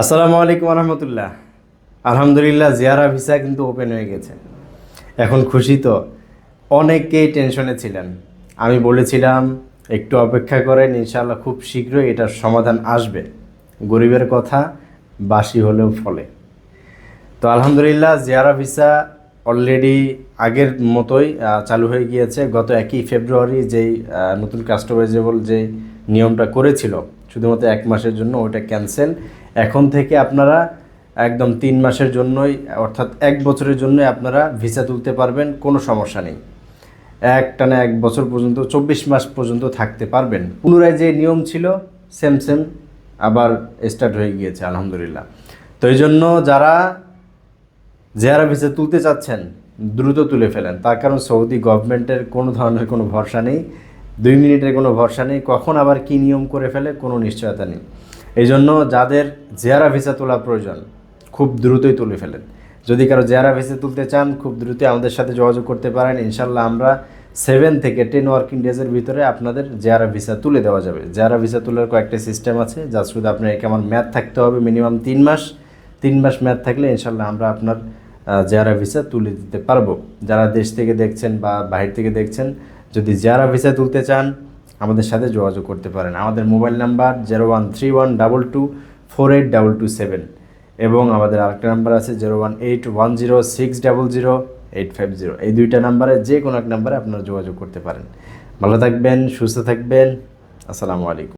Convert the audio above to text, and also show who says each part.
Speaker 1: আসসালামু আলাইকুম রহমতুল্লাহ আলহামদুলিল্লাহ জিয়ারা ভিসা কিন্তু ওপেন হয়ে গেছে। এখন খুশি তো অনেকেই টেনশনে ছিলেন। আমি বলেছিলাম, একটু অপেক্ষা করেন ইনশাল্লাহ খুব শীঘ্রই এটার সমাধান আসবে। গরিবের কথা বাসি হলেও ফলে। তো আলহামদুলিল্লাহ, জিয়ারা ভিসা অলরেডি আগের মতোই চালু হয়ে গিয়েছে। গত একই ফেব্রুয়ারি যেই নতুন কাস্টমাইজেবল যে নিয়মটা করেছিল, শুধুমাত্র এক মাসের জন্য ওটা ক্যান্সেল এখন থেকে আপনারা একদম তিন মাসের জন্যই, অর্থাৎ এক বছরের জন্যই আপনারা ভিসা তুলতে পারবেন, কোনো সমস্যা নেই। এক টানা এক বছর পর্যন্ত, চব্বিশ মাস পর্যন্ত থাকতে পারবেন। পুনরায় যে নিয়ম ছিল সেম সেম আবার স্টার্ট হয়ে গিয়েছে, আলহামদুলিল্লাহ। তো এই জন্য যারা যারা ভিসা তুলতে চাচ্ছেন, দ্রুত তুলে ফেলেন। তার কারণ সৌদি গভর্নমেন্টের কোনো ধরনের কোনো ভরসা নেই, দুই মিনিটের কোনো ভরসা নেই, কখন আবার কী নিয়ম করে ফেলে কোনো নিশ্চয়তা নেই। এই জন্য যাদের জেয়ারা ভিসা তোলা প্রয়োজন, খুব দ্রুতই তুলে ফেলেন। যদি কারও জেয়ারা ভিসা তুলতে চান, খুব দ্রুতই আমাদের সাথে যোগাযোগ করতে পারেন। ইনশাল্লাহ আমরা সেভেন থেকে টেন ওয়ার্কিং ডেজের ভিতরে আপনাদের জেয়ারা ভিসা তুলে দেওয়া যাবে। জেয়ারা ভিসা তোলার কয়েকটা সিস্টেম আছে, যা শুধু আপনার কেমন ম্যাথ থাকতে হবে, মিনিমাম তিন মাস। তিন মাস ম্যাথ থাকলে ইনশাল্লাহ আমরা আপনার জেয়ারা ভিসা তুলে দিতে পারব। যারা দেশ থেকে দেখছেন বা বাহির থেকে দেখছেন, যদি জেয়ারা ভিসা তুলতে চান, আমাদের সাথে যোগাযোগ করতে পারেন। আমাদের mobile number zero one three one double two four eight double two seven এবং আমাদের আরেকটা নাম্বার আছে zero one eight one zero six double zero eight five zero. এই দুইটা নাম্বারে, যে কোনো এক নাম্বারে আপনারা যোগাযোগ করতে পারেন। ভালো থাকবেন, সুস্থ থাকবেন। আসসালামু আলাইকুম।